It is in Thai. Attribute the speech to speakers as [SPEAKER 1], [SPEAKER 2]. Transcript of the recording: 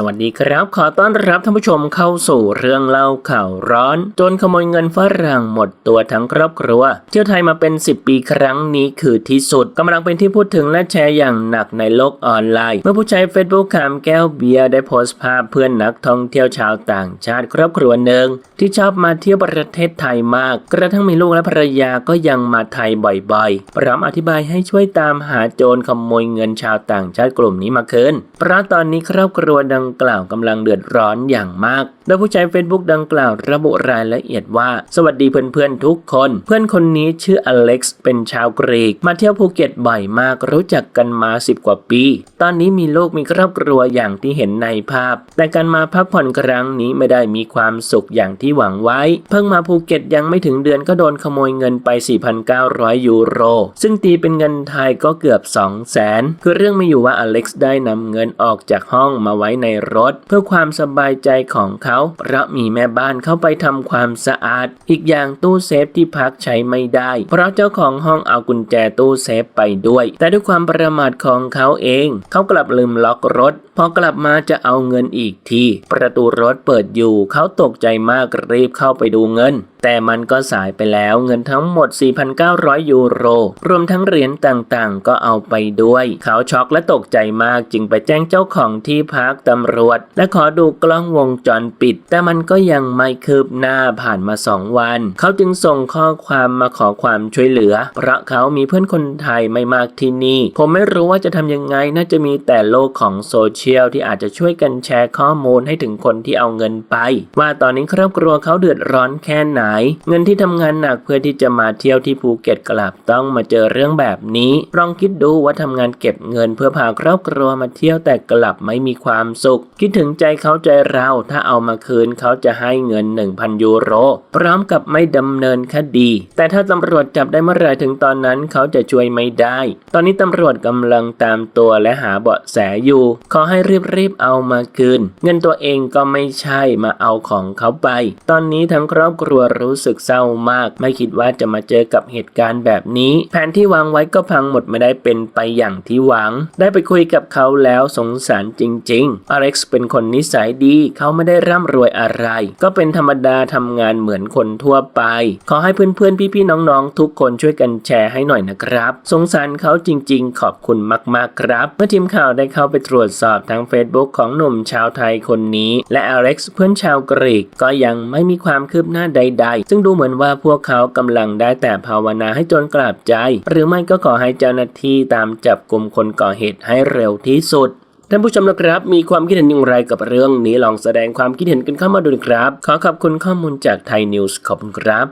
[SPEAKER 1] สวัสดีครับ ขอต้อนรับท่านผู้ชมเข้าสู่เรื่องเล่าข่าวร้อนจนขโมยเงินฝรั่งหมดตัวทั้งครอบครัว เที่ยวไทยมาเป็น 10 ปีครั้งนี้คือที่สุดกำลังเป็นที่พูดถึงและแชร์อย่างหนักในโลกออนไลน์ เมื่อผู้ใช้ Facebook คามแก้วเบียร์ได้โพสต์ภาพเพื่อนนักท่องเที่ยวชาวต่างชาติครอบครัวหนึ่งที่ชอบมาเที่ยวประเทศไทยมาก กระทั่งมีลูกและภรรยาก็ยังมาไทยบ่อยๆพร้อมอธิบายให้ช่วยตามหาโจรขโมยเงินชาวต่างชาติกลุ่มนี้มาคืนเพราะตอนนี้ครอบครัวดังงกล่าวกำลังเดือดร้อนอย่างมาก โดยผู้ใช้ Facebook ดังกล่าวระบุรายละเอียดว่า สวัสดีเพื่อนๆทุกคน เพื่อนคนนี้ชื่ออเล็กซ์เป็นชาวกรีก มาเที่ยวภูเก็ตบ่อยมากรู้จักกันมา 10 กว่าปี ตอนนี้มีลูกมีครอบครัวอย่างที่เห็นในภาพ แต่การมาพักผ่อนครั้งนี้ไม่ได้มีความสุขอย่างที่หวังไว้ เพิ่งมาภูเก็ตยังไม่ถึงเดือนก็โดนขโมยเงินไป 4,900 ยูโร ซึ่งตีเป็นเงินไทยก็เกือบ 2 0 0แสนคือเรื่องไม่อยู่ว่าอเล็กซ์ได้นำเงินออกจากห้องมาไว้ในรถ เพื่อความสบายใจของเขาเพราะมีแม่บ้านเข้าไปทำความสะอาด อีกอย่างตู้เซฟที่พักใช้ไม่ได้ เพราะเจ้าของห้องเอากุญแจตู้เซฟไปด้วย แต่ด้วยความประมาทของเขาเอง เขากลับลืมล็อกรถ พอกลับมาจะเอาเงินอีกที ประตูรถเปิดอยู่ เขาตกใจมากรีบเข้าไปดูเงินแต่มันก็สายไปแล้วเงินทั้งหมด 4,900 ยูโร รวมทั้งเหรียญต่างๆ ก็เอาไปด้วย เขาช็อกและตกใจมากจึงไปแจ้งเจ้าของที่พักตำรวจ และขอดูกล้องวงจรปิด แต่มันก็ยังไม่คืบหน้าผ่านมา2วัน เขาจึงส่งข้อความมาขอความช่วยเหลือ เพราะเขามีเพื่อนคนไทยไม่มากที่นี่ ผมไม่รู้ว่าจะทำยังไงน่าจะมีแต่โลกของโซเชียลที่อาจจะช่วยกันแชร์ข้อมูลให้ถึงคนที่เอาเงินไป ว่าตอนนี้ครอบครัวเขาเดือดร้อนแค่ไหนเงินที่ทำงานหนักเพื่อที่จะมาเที่ยวที่ภูเก็ตกลับต้องมาเจอเรื่องแบบนี้ลองคิดดูว่าทำงานเก็บเงินเพื่อพาครอบครัวมาเที่ยวแต่กลับไม่มีความสุข คิดถึงใจเขาใจเราถ้าเอามาคืนเขาจะให้เงิน 1,000 ยูโร พร้อมกับไม่ดำเนินคดี แต่ถ้าตำรวจจับได้เมื่อไรถึงตอนนั้นเขาจะช่วยไม่ได้ ตอนนี้ตำรวจกำลังตามตัวและหาเบาะแสอยู่ ขอให้รีบๆเอามาคืน เงินตัวเองก็ไม่ใช่มาเอาของเขาไป ตอนนี้ทั้งครอบครัวรู้สึกเศร้ามาก ไม่คิดว่าจะมาเจอกับเหตุการณ์แบบนี้ แผนที่วางไว้ก็พังหมดไม่ได้เป็นไปอย่างที่หวัง ได้ไปคุยกับเขาแล้วสงสารจริงๆ อเล็กซ์เป็นคนนิสัยดี เขาไม่ได้ร่ำรวยอะไร ก็เป็นธรรมดาทำงานเหมือนคนทั่วไป ขอให้เพื่อนๆ พี่ๆ น้องๆ ทุกคนช่วยกันแชร์ให้หน่อยนะครับ สงสารเขาจริงๆ ขอบคุณมากๆครับ เมื่อทีมข่าวได้เข้าไปตรวจสอบทั้ง Facebook ของหนุ่มชาวไทยคนนี้ และอเล็กซ์เพื่อนชาวกรีกก็ยังไม่มีความคืบหน้าใดๆซึ่งดูเหมือนว่าพวกเขากำลังได้แต่ภาวนาให้จนกลับใจ หรือไม่ก็ขอให้เจ้าหน้าที่ตามจับกลุ่มคนก่อเหตุให้เร็วที่สุดท่านผู้ชมนะครับ มีความคิดเห็นอย่างไรกับเรื่องนี้ลองแสดงความคิดเห็นกันเข้ามาดูนะครับ ขอขอบคุณข้อมูลจากไทยนิวส์ขอบคุณครับ